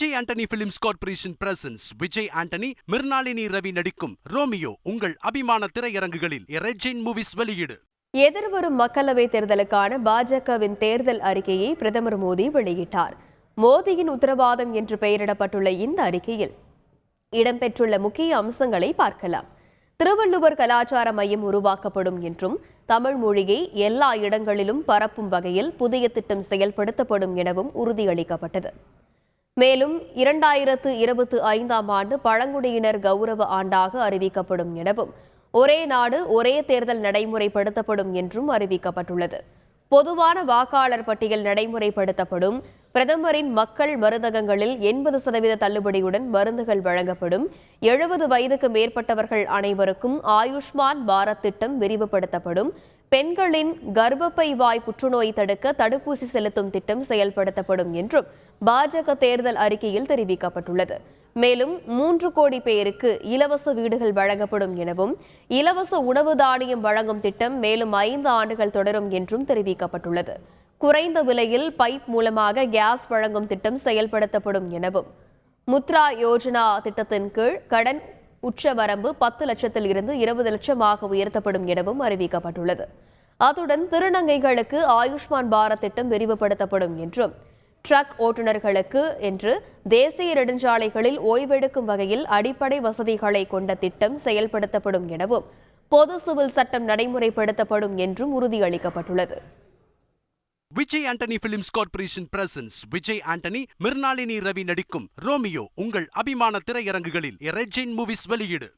Vijay Antony films corporation presents Vijay Antony Mirnalini Ravi நடிக்கும் Romeo உங்கள் அபிமான திரையரங்குகளில் ரெஜின் மூவிஸ் வெளியீடு. எதிர்வரும் மக்களவைத் தேர்தலுக்கான பாஜகவின் தேர்தல் அறிக்கையை பிரதமர் மோடி வெளியிட்டார். மோடியின் உத்தரவாதம் என்று பெயரிடப்பட்டுள்ள இந்த அறிக்கையில் இடம்பெற்றுள்ள முக்கிய அம்சங்களை பார்க்கலாம். திருவள்ளுவர் கலாச்சார மையம் உருவாக்கப்படும் என்றும் தமிழ் மொழியை எல்லா இடங்களிலும் பரப்பும் வகையில் புதிய திட்டம் செயல்படுத்தப்படும் எனவும் உறுதியளிக்கப்பட்டது. மேலும் இரண்டாயிரத்து இருபத்தி ஐந்தாம் ஆண்டு பழங்குடியினர் கௌரவ ஆண்டாக அறிவிக்கப்படும் எனவும் ஒரே நாடு ஒரே தேர்தல் நடைமுறைப்படுத்தப்படும் என்றும் அறிவிக்கப்பட்டுள்ளது. பொதுவான வாக்காளர் பட்டியல் நடைமுறைப்படுத்தப்படும் பிரதமரின் மக்கள் மருந்தகங்களில் எண்பது சதவீத தள்ளுபடியுடன் மருந்துகள் வழங்கப்படும் எழுபது வயதுக்கு மேற்பட்டவர்கள் அனைவருக்கும் ஆயுஷ்மான் பாரத் திட்டம் விரிவுபடுத்தப்படும் பெண்களின் கர்ப்பப்பை வாய் புற்றுநோய் தடுக்க தடுப்பூசி செலுத்தும் திட்டம் செயல்படுத்தப்படும் என்றும் பாஜக தேர்தல் அறிக்கையில் தெரிவிக்கப்பட்டுள்ளது. மேலும் மூன்று கோடி பேருக்கு இலவச வீடுகள் வழங்கப்படும் எனவும் இலவச உணவு தானியம் வழங்கும் திட்டம் மேலும் ஐந்து ஆண்டுகள் தொடரும் என்றும் தெரிவிக்கப்பட்டுள்ளது. குறைந்த விலையில் பைப் மூலமாக கேஸ் வழங்கும் திட்டம் செயல்படுத்தப்படும் எனவும் முத்ரா யோஜனா திட்டத்தின் கீழ் கடன் உச்சவரம்பு பத்து லட்சத்தில் இருந்து இருபது லட்சமாக உயர்த்தப்படும் எனவும் அறிவிக்கப்பட்டுள்ளது. அத்துடன் திருநங்கைகளுக்கு ஆயுஷ்மான் பாரத் திட்டம் விரிவுபடுத்தப்படும் என்றும் ட்ரக் ஓட்டுநர்களுக்கு என்று தேசிய நெடுஞ்சாலைகளில் ஓய்வெடுக்கும் வகையில் அடிப்படை வசதிகளை கொண்ட திட்டம் செயல்படுத்தப்படும் எனவும் பொது சிவில் சட்டம் நடைமுறைப்படுத்தப்படும் என்றும் உறுதியளிக்கப்பட்டுள்ளது. Vijay Antony films corporation presents. Vijay Antony Mirnalini Ravi நடிக்கும் ரோமியோ உங்கள் அபிமான திரையரங்குகளில். ரெஜின் மூவிஸ் வெளியீடு.